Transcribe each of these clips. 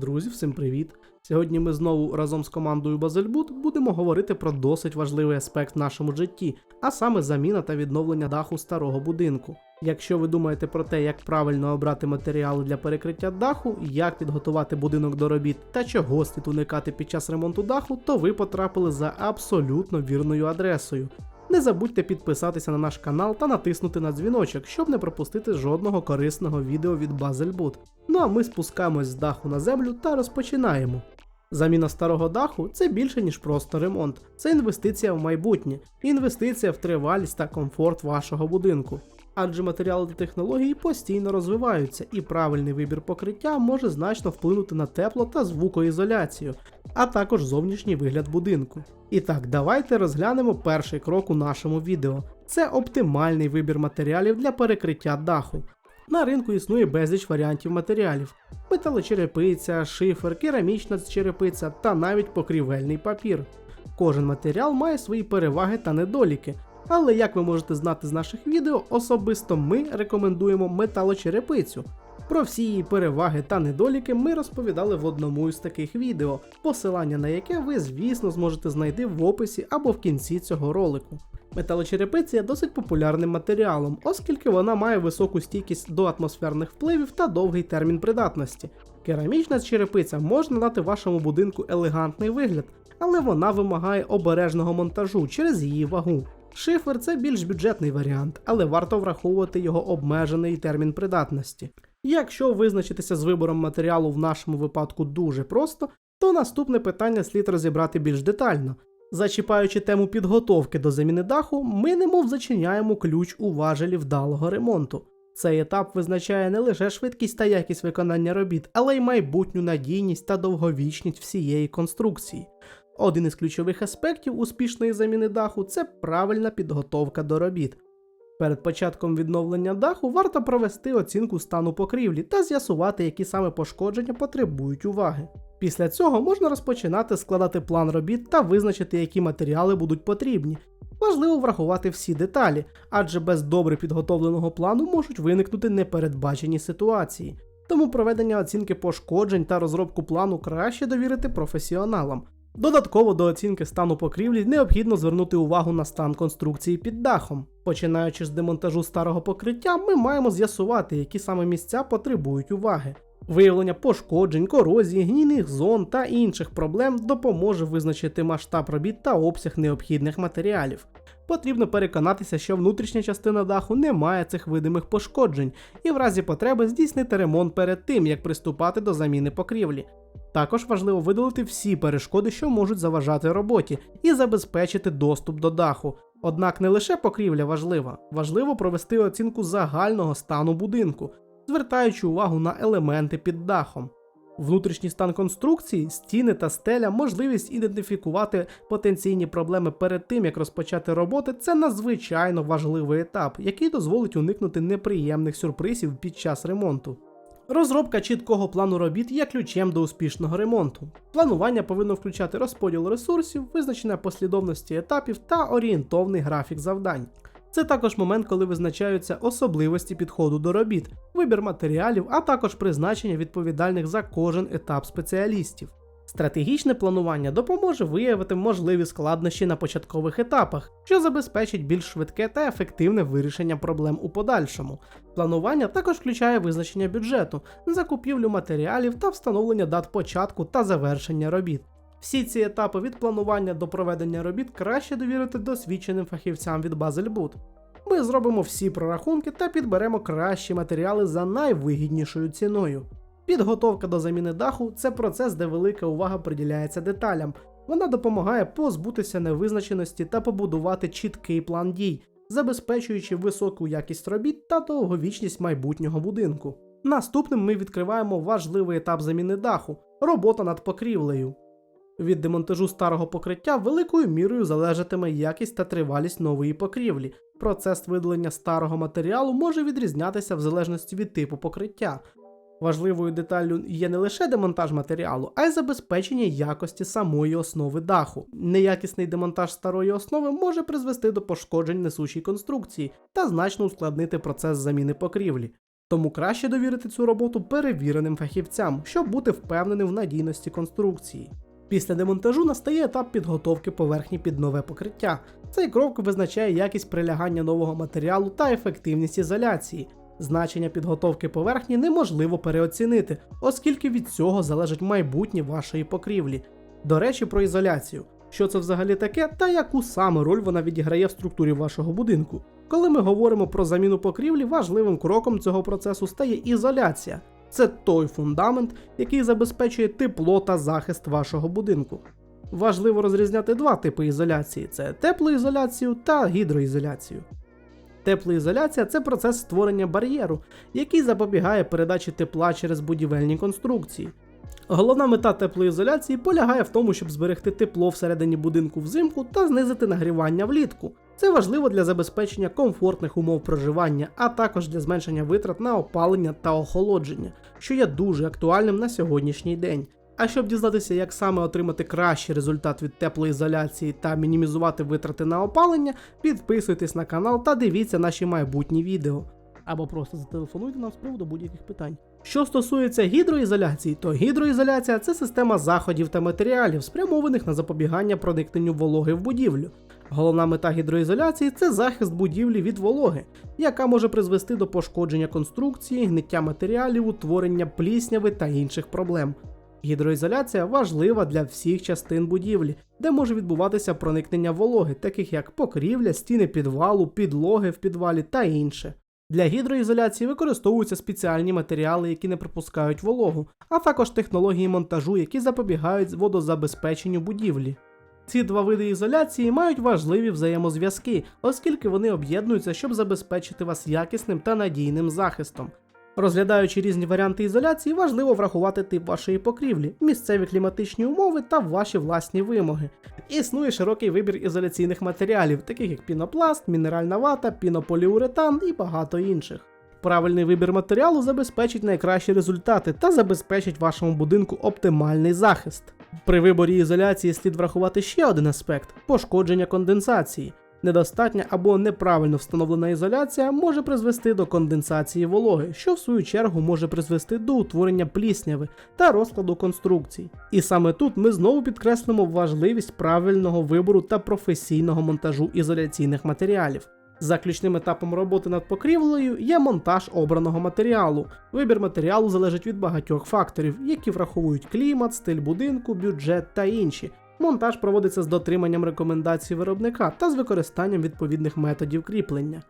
Друзі, всім привіт! Сьогодні ми знову разом з командою Базельбут будемо говорити про досить важливий аспект в нашому житті, а саме заміна та відновлення даху старого будинку. Якщо ви думаєте про те, як правильно обрати матеріали для перекриття даху, як підготувати будинок до робіт та чого слід уникати під час ремонту даху, то ви потрапили за абсолютно вірною адресою. Не забудьте підписатися на наш канал та натиснути на дзвіночок, щоб не пропустити жодного корисного відео від Базельбут. Ну а ми спускаємось з даху на землю та розпочинаємо. Заміна старого даху це більше ніж просто ремонт, це інвестиція в майбутнє, інвестиція в тривалість та комфорт вашого будинку. Адже матеріали та технології постійно розвиваються, і правильний вибір покриття може значно вплинути на тепло та звукоізоляцію, а також зовнішній вигляд будинку. І так, давайте розглянемо перший крок у нашому відео. Це оптимальний вибір матеріалів для перекриття даху. На ринку існує безліч варіантів матеріалів: металочерепиця, шифер, керамічна черепиця та навіть покрівельний папір. Кожен матеріал має свої переваги та недоліки, але як ви можете знати з наших відео, особисто ми рекомендуємо металочерепицю. Про всі її переваги та недоліки ми розповідали в одному із таких відео, посилання на яке ви, звісно, зможете знайти в описі або в кінці цього ролику. Металочерепиця є досить популярним матеріалом, оскільки вона має високу стійкість до атмосферних впливів та довгий термін придатності. Керамічна черепиця може надати вашому будинку елегантний вигляд, але вона вимагає обережного монтажу через її вагу. Шифер це більш бюджетний варіант, але варто враховувати його обмежений термін придатності. Якщо визначитися з вибором матеріалу в нашому випадку дуже просто, то наступне питання слід розібрати більш детально. Зачіпаючи тему підготовки до заміни даху, ми немов зачиняємо ключ у важелі вдалого ремонту. Цей етап визначає не лише швидкість та якість виконання робіт, але й майбутню надійність та довговічність всієї конструкції. Один із ключових аспектів успішної заміни даху це правильна підготовка до робіт. Перед початком відновлення даху варто провести оцінку стану покрівлі та з'ясувати, які саме пошкодження потребують уваги. Після цього можна розпочинати складати план робіт та визначити, які матеріали будуть потрібні. Важливо врахувати всі деталі, адже без добре підготовленого плану можуть виникнути непередбачені ситуації. Тому проведення оцінки пошкоджень та розробку плану краще довірити професіоналам. Додатково до оцінки стану покрівлі необхідно звернути увагу на стан конструкції під дахом. Починаючи з демонтажу старого покриття, ми маємо з'ясувати, які саме місця потребують уваги. Виявлення пошкоджень, корозії, гнійних зон та інших проблем допоможе визначити масштаб робіт та обсяг необхідних матеріалів. Потрібно переконатися, що внутрішня частина даху не має цих видимих пошкоджень, і в разі потреби здійснити ремонт перед тим, як приступати до заміни покрівлі. Також важливо видалити всі перешкоди, що можуть заважати роботі, і забезпечити доступ до даху. Однак не лише покрівля важлива, важливо провести оцінку загального стану будинку, звертаючи увагу на елементи під дахом. Внутрішній стан конструкції, стіни та стеля, можливість ідентифікувати потенційні проблеми перед тим, як розпочати роботи, це надзвичайно важливий етап, який дозволить уникнути неприємних сюрпризів під час ремонту. Розробка чіткого плану робіт є ключем до успішного ремонту. Планування повинно включати розподіл ресурсів, визначення послідовності етапів та орієнтовний графік завдань. Це також момент, коли визначаються особливості підходу до робіт, вибір матеріалів, а також призначення відповідальних за кожен етап спеціалістів. Стратегічне планування допоможе виявити можливі складнощі на початкових етапах, що забезпечить більш швидке та ефективне вирішення проблем у подальшому. Планування також включає визначення бюджету, закупівлю матеріалів та встановлення дат початку та завершення робіт. Всі ці етапи від планування до проведення робіт краще довірити досвідченим фахівцям від Базельбут. Ми зробимо всі прорахунки та підберемо кращі матеріали за найвигіднішою ціною. Підготовка до заміни даху це процес, де велика увага приділяється деталям. Вона допомагає позбутися невизначеності та побудувати чіткий план дій, забезпечуючи високу якість робіт та довговічність майбутнього будинку. Наступним ми відкриваємо важливий етап заміни даху робота над покрівлею. Від демонтажу старого покриття великою мірою залежатиме якість та тривалість нової покрівлі. Процес видалення старого матеріалу може відрізнятися в залежності від типу покриття. Важливою деталлю є не лише демонтаж матеріалу, а й забезпечення якості самої основи даху. Неякісний демонтаж старої основи може призвести до пошкоджень несучій конструкції та значно ускладнити процес заміни покрівлі. Тому краще довірити цю роботу перевіреним фахівцям, щоб бути впевненим в надійності конструкції. Після демонтажу настає етап підготовки поверхні під нове покриття. Цей крок визначає якість прилягання нового матеріалу та ефективність ізоляції. Значення підготовки поверхні неможливо переоцінити, оскільки від цього залежить майбутнє вашої покрівлі. До речі, про ізоляцію. Що це взагалі таке та яку саме роль вона відіграє в структурі вашого будинку? Коли ми говоримо про заміну покрівлі, важливим кроком цього процесу стає ізоляція. Це той фундамент, який забезпечує тепло та захист вашого будинку. Важливо розрізняти два типи ізоляції: це теплоізоляцію та гідроізоляцію. Теплоізоляція це процес створення бар'єру, який запобігає передачі тепла через будівельні конструкції. Головна мета теплоізоляції полягає в тому, щоб зберегти тепло всередині будинку взимку та знизити нагрівання влітку. Це важливо для забезпечення комфортних умов проживання, а також для зменшення витрат на опалення та охолодження, що є дуже актуальним на сьогоднішній день. А щоб дізнатися, як саме отримати кращий результат від теплоізоляції та мінімізувати витрати на опалення, підписуйтесь на канал та дивіться наші майбутні відео. Або просто зателефонуйте нам з приводу будь-яких питань. Що стосується гідроізоляції, то гідроізоляція це система заходів та матеріалів, спрямованих на запобігання проникненню вологи в будівлю. Головна мета гідроізоляції це захист будівлі від вологи, яка може призвести до пошкодження конструкції, гниття матеріалів, утворення плісняви та інших проблем. Гідроізоляція важлива для всіх частин будівлі, де може відбуватися проникнення вологи, таких як покрівля, стіни підвалу, підлоги в підвалі та інше. Для гідроізоляції використовуються спеціальні матеріали, які не пропускають вологу, а також технології монтажу, які запобігають водозабезпеченню будівлі. Ці два види ізоляції мають важливі взаємозв'язки, оскільки вони об'єднуються, щоб забезпечити вас якісним та надійним захистом. Розглядаючи різні варіанти ізоляції, важливо врахувати тип вашої покрівлі, місцеві кліматичні умови та ваші власні вимоги. Існує широкий вибір ізоляційних матеріалів, таких як пінопласт, мінеральна вата, пінополіуретан і багато інших. Правильний вибір матеріалу забезпечить найкращі результати та забезпечить вашому будинку оптимальний захист. При виборі ізоляції слід врахувати ще один аспект пошкодження конденсації. Недостатня або неправильно встановлена ізоляція може призвести до конденсації вологи, що в свою чергу може призвести до утворення плісняви та розкладу конструкцій. І саме тут ми знову підкреслимо важливість правильного вибору та професійного монтажу ізоляційних матеріалів. Заключним етапом роботи над покрівлею є монтаж обраного матеріалу. Вибір матеріалу залежить від багатьох факторів, які враховують клімат, стиль будинку, бюджет та інші. Монтаж проводиться з дотриманням рекомендацій виробника та з використанням відповідних методів кріплення.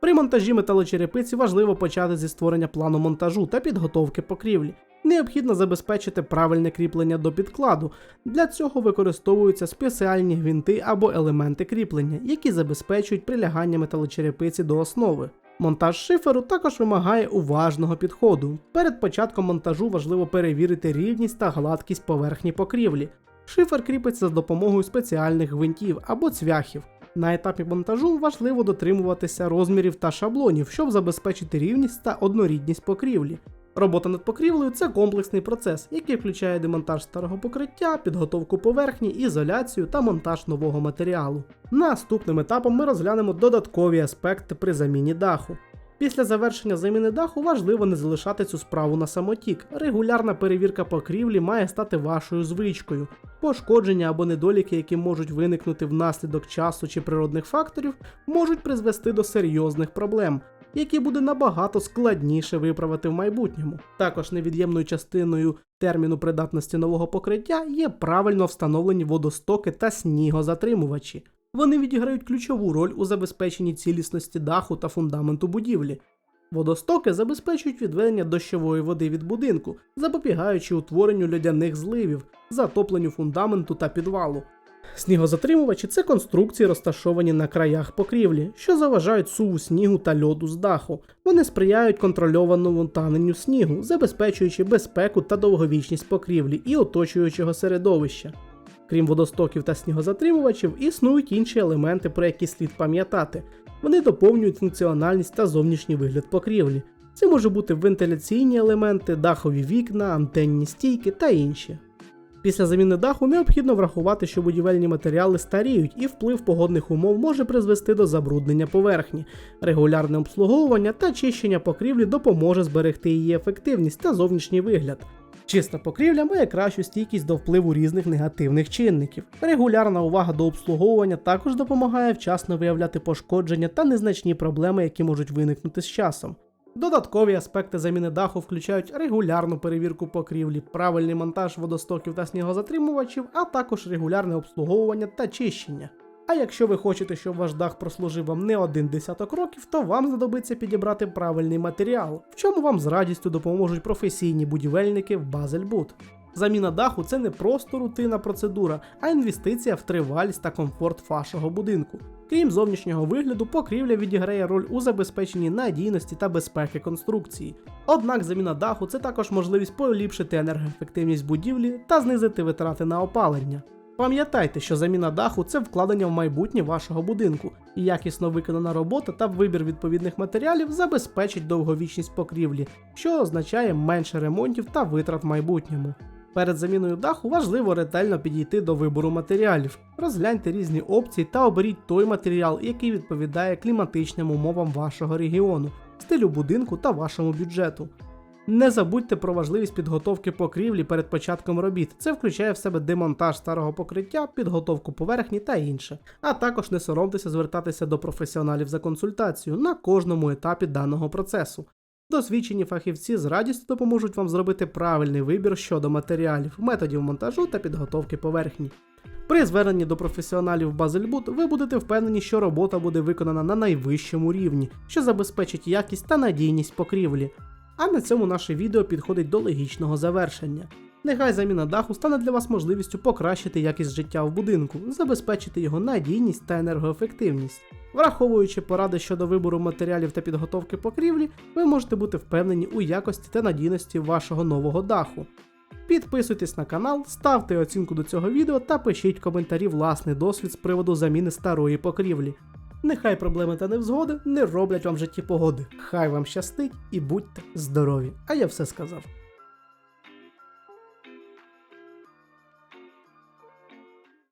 При монтажі металочерепиці важливо почати зі створення плану монтажу та підготовки покрівлі. Необхідно забезпечити правильне кріплення до підкладу. Для цього використовуються спеціальні гвинти або елементи кріплення, які забезпечують прилягання металочерепиці до основи. Монтаж шиферу також вимагає уважного підходу. Перед початком монтажу важливо перевірити рівність та гладкість поверхні покрівлі. Шифер кріпиться за допомогою спеціальних гвинтів або цвяхів. На етапі монтажу важливо дотримуватися розмірів та шаблонів, щоб забезпечити рівність та однорідність покрівлі. Робота над покрівлею це комплексний процес, який включає демонтаж старого покриття, підготовку поверхні, ізоляцію та монтаж нового матеріалу. Наступним етапом ми розглянемо додаткові аспекти при заміні даху. Після завершення заміни даху важливо не залишати цю справу на самотік. Регулярна перевірка покрівлі має стати вашою звичкою. Пошкодження або недоліки, які можуть виникнути внаслідок часу чи природних факторів, можуть призвести до серйозних проблем, які буде набагато складніше виправити в майбутньому. Також невід'ємною частиною терміну придатності нового покриття є правильно встановлені водостоки та снігозатримувачі. Вони відіграють ключову роль у забезпеченні цілісності даху та фундаменту будівлі. Водостоки забезпечують відведення дощової води від будинку, запобігаючи утворенню льодяних зливів, затопленню фундаменту та підвалу. Снігозатримувачі це конструкції, розташовані на краях покрівлі, що заважають суву снігу та льоду з даху. Вони сприяють контрольованому таненню снігу, забезпечуючи безпеку та довговічність покрівлі і оточуючого середовища. Крім водостоків та снігозатримувачів, існують інші елементи, про які слід пам'ятати. Вони доповнюють функціональність та зовнішній вигляд покрівлі. Це може бути вентиляційні елементи, дахові вікна, антенні стійки та інші. Після заміни даху необхідно врахувати, що будівельні матеріали старіють і вплив погодних умов може призвести до забруднення поверхні. Регулярне обслуговування та чищення покрівлі допоможе зберегти її ефективність та зовнішній вигляд. Чиста покрівля має кращу стійкість до впливу різних негативних чинників. Регулярна увага до обслуговування також допомагає вчасно виявляти пошкодження та незначні проблеми, які можуть виникнути з часом. Додаткові аспекти заміни даху включають регулярну перевірку покрівлі, правильний монтаж водостоків та снігозатримувачів, а також регулярне обслуговування та чищення. А якщо ви хочете, щоб ваш дах прослужив вам не один десяток років, то вам знадобиться підібрати правильний матеріал, в чому вам з радістю допоможуть професійні будівельники в Базельбуд. Заміна даху це не просто рутинна процедура, а інвестиція в тривалість та комфорт вашого будинку. Крім зовнішнього вигляду, покрівля відіграє роль у забезпеченні надійності та безпеки конструкції. Однак заміна даху це також можливість поліпшити енергоефективність будівлі та знизити витрати на опалення. Пам'ятайте, що заміна даху це вкладення в майбутнє вашого будинку, і якісно виконана робота та вибір відповідних матеріалів забезпечить довговічність покрівлі, що означає менше ремонтів та витрат в майбутньому. Перед заміною даху важливо ретельно підійти до вибору матеріалів. Розгляньте різні опції та оберіть той матеріал, який відповідає кліматичним умовам вашого регіону, стилю будинку та вашому бюджету. Не забудьте про важливість підготовки покрівлі перед початком робіт. Це включає в себе демонтаж старого покриття, підготовку поверхні та інше. А також не соромтеся звертатися до професіоналів за консультацію на кожному етапі даного процесу. Досвідчені фахівці з радістю допоможуть вам зробити правильний вибір щодо матеріалів, методів монтажу та підготовки поверхні. При зверненні до професіоналів Базельбут ви будете впевнені, що робота буде виконана на найвищому рівні, що забезпечить якість та надійність покрівлі. А на цьому наше відео підходить до логічного завершення. Нехай заміна даху стане для вас можливістю покращити якість життя в будинку, забезпечити його надійність та енергоефективність. Враховуючи поради щодо вибору матеріалів та підготовки покрівлі, ви можете бути впевнені у якості та надійності вашого нового даху. Підписуйтесь на канал, ставте оцінку до цього відео та пишіть в коментарі власний досвід з приводу заміни старої покрівлі. Нехай проблеми та невзгоди не роблять вам в житті погоди. Хай вам щастить і будьте здорові! А я все сказав.